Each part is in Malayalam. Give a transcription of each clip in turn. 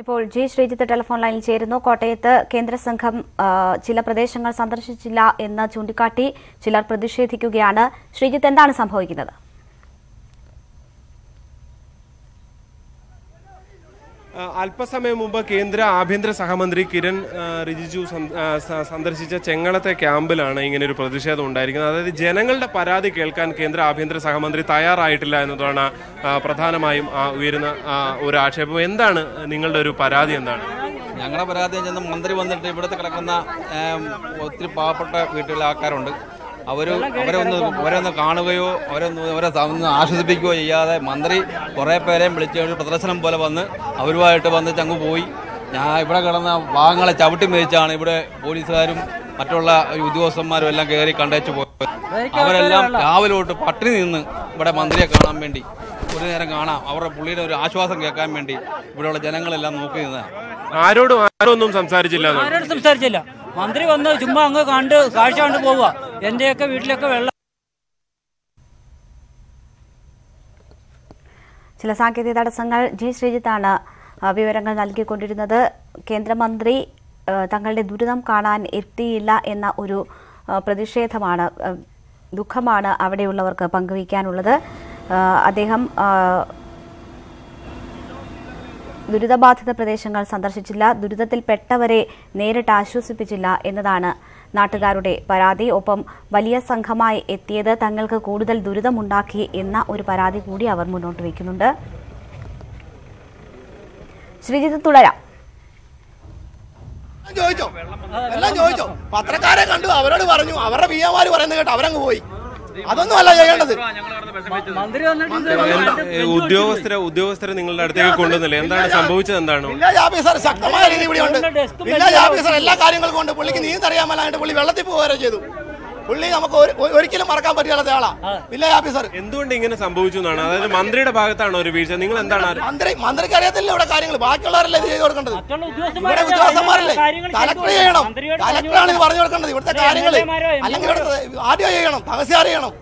ഇപ്പോൾ ജി ശ്രീജിത്ത് ടെലിഫോൺ ലൈനിൽ ചേരുന്നു. കോട്ടയത്ത് കേന്ദ്ര സംഘം ചില പ്രദേശങ്ങൾ സന്ദർശിച്ചില്ല എന്ന് ചൂണ്ടിക്കാട്ടി ചിലർ പ്രതിഷേധിക്കുകയാണ്. ശ്രീജിത്ത് എന്താണ് സംഭവിക്കുന്നത്? അല്പസമയം മുമ്പ് കേന്ദ്ര ആഭ്യന്തര സഹമന്ത്രി കിരൺ റിജിജു സന്ദർശിച്ച ചെങ്ങളത്തെ ക്യാമ്പിലാണ് ഇങ്ങനെ ഒരു പ്രതിഷേധം ഉണ്ടായിരിക്കുന്നത്. അതായത് ജനങ്ങളുടെ പരാതി കേൾക്കാൻ കേന്ദ്ര ആഭ്യന്തര സഹമന്ത്രി തയ്യാറായിട്ടില്ല എന്നതാണ് പ്രധാനമായും ഉയരുന്ന ഒരു ആക്ഷേപം. എന്താണ് നിങ്ങളുടെ ഒരു പരാതി എന്താണ്? ഞങ്ങളുടെ പരാതി മന്ത്രി വന്നിട്ട് ഇവിടുത്തെ കിടക്കുന്ന ഒത്തിരി പാവപ്പെട്ട വീട്ടിലെ ആൾക്കാരുണ്ട്. അവർ അവരെ ഒന്ന് അവരെ ഒന്ന് കാണുകയോ അവരൊന്ന് അവരെ ഒന്ന് ആശ്വസിപ്പിക്കുകയോ ചെയ്യാതെ മന്ത്രി കുറേ പേരെയും വിളിച്ച് ഒരു പ്രദർശനം പോലെ വന്ന് അവരുമായിട്ട് വന്ന് ചങ്ങു പോയി. ഞാൻ ഇവിടെ കിടന്ന ഭാഗങ്ങളെ ചവിട്ടി മേടിച്ചാണ് ഇവിടെ പോലീസുകാരും മറ്റുള്ള ഉദ്യോഗസ്ഥന്മാരും എല്ലാം കയറി കണ്ടേച്ചു പോയത് അവരെല്ലാം രാവിലെ തൊട്ട് പട്ടിണി നിന്ന് ഇവിടെ മന്ത്രിയെ കാണാൻ വേണ്ടി ഒരു നേരം കാണാം. അവരുടെ പുള്ളിയുടെ ഒരു ആശ്വാസം കേൾക്കാൻ വേണ്ടി ഇവിടെയുള്ള ജനങ്ങളെല്ലാം നോക്കി നിന്നതാണ് ആരോടും ഒന്നും സംസാരിച്ചില്ല ആരോടും സംസാരിച്ചില്ല. മന്ത്രി വന്ന് ചുമ്മാ അങ്ങ് കണ്ട് കാഴ്ച കണ്ട് പോവുക. എന്റെയൊക്കെ വീട്ടിലൊക്കെ വെള്ളം ചില സാങ്കേതിക തടസ്സങ്ങൾ ജി ശ്രീജിത്താണ് വിവരങ്ങൾ നൽകിക്കൊണ്ടിരുന്നത്. കേന്ദ്രമന്ത്രി തങ്ങളുടെ ദുരിതം കാണാൻ എത്തിയില്ല എന്ന ഒരു പ്രതിഷേധമാണ് ദുഃഖമാണ് അവിടെയുള്ളവർക്ക് പങ്കുവയ്ക്കാനുള്ളത്. അദ്ദേഹം ദുരിതബാധിത പ്രദേശങ്ങൾ സന്ദർശിച്ചില്ല ദുരിതത്തിൽപ്പെട്ടവരെ നേരിട്ട് ആശ്വസിപ്പിച്ചില്ല എന്നതാണ് നാട്ടുകാരുടെ പരാതി. ഒപ്പം വലിയ സംഘമായി എത്തിയത് തങ്ങൾക്ക് കൂടുതൽ ദുരിതമുണ്ടാക്കി എന്ന ഒരു പരാതി കൂടി അവർ മുന്നോട്ട് വയ്ക്കുന്നുണ്ട്. ശ്രീജിത്ത് തുടരാം ചോദിച്ചോ? എല്ലാം ചോദിച്ചോ? പത്രക്കാരെ കണ്ടു അവരോട് പറഞ്ഞു അവരുടെ പി പറയുന്നത് കേട്ടോ അവരങ്ങ് പോയി. അതൊന്നും അല്ല ചെയ്യേണ്ടത് ഉദ്യോഗസ്ഥരെ ഉദ്യോഗസ്ഥരെ നിങ്ങളുടെ അടുത്തേക്ക് കൊണ്ടുവന്നില്ല? എന്താണ് സംഭവിച്ചത്? എന്താണ്? വില്ലേജ് ഓഫീസർ ശക്തമായ രീതി ഇവിടെ ഉണ്ട്. വില്ലേജ് ഓഫീസർ എല്ലാ കാര്യങ്ങൾക്കും ഉണ്ട്. പുള്ളിക്ക് നീന്തറിയാൻ മേലായിട്ട് പുള്ളി വെള്ളത്തിൽ പോവുകയോ ചെയ്തു. പുള്ളി നമുക്ക് ഒരിക്കലും മറക്കാൻ പറ്റില്ലാത്ത ആളാ. വില്ലേജ് ഓഫീസർ എന്തുകൊണ്ട് ഇങ്ങനെ സംഭവിച്ചു എന്നാണ്? അതായത് മന്ത്രിയുടെ ഭാഗത്താണ് ഒരു വീഴ്ച. നിങ്ങൾ എന്താണ് മന്ത്രി മന്ത്രിക്ക് അറിയത്തില്ല ഇവിടെ കാര്യങ്ങൾ ബാക്കിയുള്ളവരല്ലേ ഇത് ചെയ്തു കൊടുക്കേണ്ടത്? ഇവിടെ ഉദ്യോഗസ്ഥന്മാരെ ഉദ്യോഗസ്ഥന്മാരല്ലേ? കലക്ടർ ചെയ്യണം. മന്ത്രിയോട് കലക്ടറാണ് ഇത് പറഞ്ഞു കൊടുക്കേണ്ടത്. ഇവിടുത്തെ കാര്യങ്ങൾ അല്ലെങ്കിൽ ഇവിടുത്തെ ആദ്യം ചെയ്യണം. തഹസിയാർ ചെയ്യണം.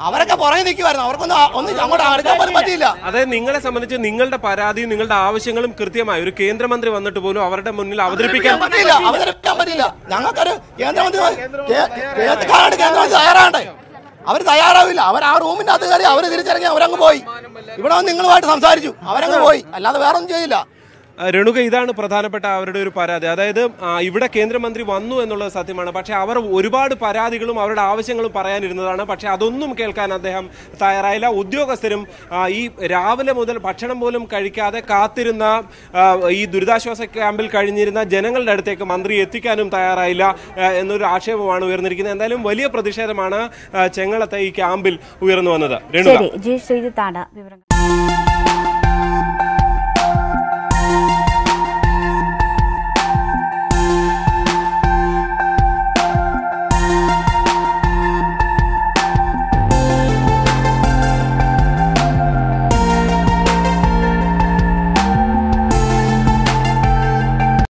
അവരൊക്കെ പുറകെ നിൽക്കുമായിരുന്നു അവർക്കൊന്നും ഒന്നും അങ്ങോട്ട് അടുക്കാൻ പോലും പറ്റിയില്ല. അതായത് നിങ്ങളെ സംബന്ധിച്ച് നിങ്ങളുടെ പരാതിയും നിങ്ങളുടെ ആവശ്യങ്ങളും കൃത്യമായി. ഒരു കേന്ദ്രമന്ത്രി വന്നിട്ട് പോലും അവരുടെ മുന്നിൽ അവതരിപ്പിക്കാൻ പറ്റില്ല അവതരിപ്പിക്കാൻ പറ്റില്ല ഞങ്ങൾക്കൊരു കേന്ദ്രമന്ത്രി കേന്ദ്രമന്ത്രി തയ്യാറാണ്ടേ അവർ തയ്യാറാവില്ല. അവർ ആ റൂമിന്റെ അകത്ത് കയറി അവർ തിരിച്ചിറങ്ങി അവരങ്ങ് പോയി. ഇവിടെ നിങ്ങളുമായിട്ട് സംസാരിച്ചു. അവരങ്ങ് പോയി. അല്ലാതെ വേറൊന്നും ചെയ്തില്ല ചെയ്യില്ല. രേണുക ഇതാണ് പ്രധാനപ്പെട്ട അവരുടെ ഒരു പരാതി. അതായത് ഇവിടെ കേന്ദ്രമന്ത്രി വന്നു എന്നുള്ളത് സത്യമാണ്. പക്ഷേ അവർ ഒരുപാട് പരാതികളും അവരുടെ ആവശ്യങ്ങളും പറയാനിരുന്നതാണ്. പക്ഷേ അതൊന്നും കേൾക്കാൻ അദ്ദേഹം തയ്യാറായില്ല. ഉദ്യോഗസ്ഥരും ഈ രാവിലെ മുതൽ ഭക്ഷണം പോലും കഴിക്കാതെ കാത്തിരുന്ന ഈ ദുരിതാശ്വാസ ക്യാമ്പിൽ കഴിഞ്ഞിരുന്ന ജനങ്ങളുടെ അടുത്തേക്ക് മന്ത്രി എത്തിക്കാനും തയ്യാറായില്ല എന്നൊരു ആക്ഷേപമാണ് ഉയർന്നിരിക്കുന്നത്. എന്തായാലും വലിയ പ്രതിഷേധമാണ് ചെങ്ങളത്തെ ഈ ക്യാമ്പിൽ ഉയർന്നു വന്നത്. രേണുക.